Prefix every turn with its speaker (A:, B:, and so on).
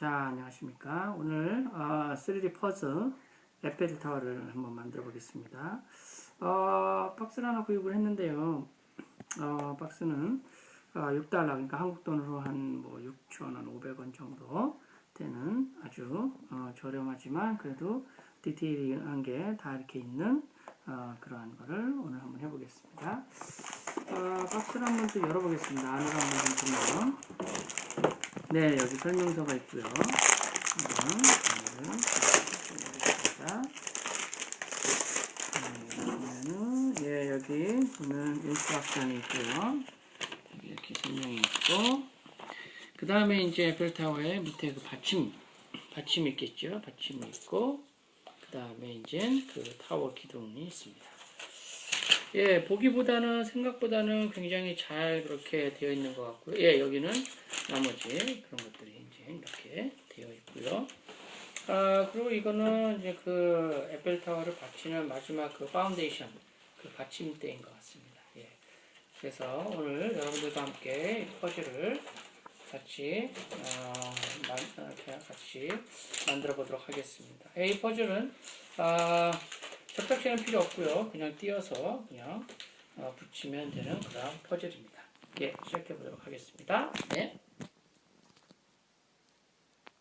A: 자, 안녕하십니까. 오늘 어, 3D 퍼즐 에펠 타워를 한번 만들어 보겠습니다. 어, 박스를 하나 구입을 했는데요. 어, 박스는 어, 6달러, 그러니까 한국 돈으로 한 뭐 6,000원, 500원 정도 되는 아주 어, 저렴하지만 그래도 디테일한 게 다 이렇게 있는 어, 그러한 거를 오늘 한번 해보겠습니다. 어, 박스를 한번 또 열어보겠습니다. 안을 한번 좀 보면 네, 여기 설명서가 있고요. 네, 예, 여기 보면 인스트럭션이 있고요. 이렇게 설명이 있고 그 다음에 이제 에펠타워의 밑에 그 받침 받침이 있겠죠. 받침이 있고 그 다음에 이제 그 타워 기둥이 있습니다. 예, 보기보다는 생각보다는 굉장히 잘 그렇게 되어 있는 것 같고요. 예, 여기는 나머지 그런 것들이 이제 이렇게 되어 있고요. 아, 그리고 이거는 이제 그 에펠타워를 받치는 마지막 그 파운데이션, 그 받침대인 것 같습니다. 예. 그래서 오늘 여러분들과 함께 이 퍼즐을 같이, 어, 만, 어, 같이 만들어 보도록 하겠습니다. 예, 이 퍼즐은, 아, 접착제는 필요 없고요. 그냥 띄어서 그냥 어, 붙이면 되는 그런 퍼즐입니다. 예, 시작해 보도록 하겠습니다. 네.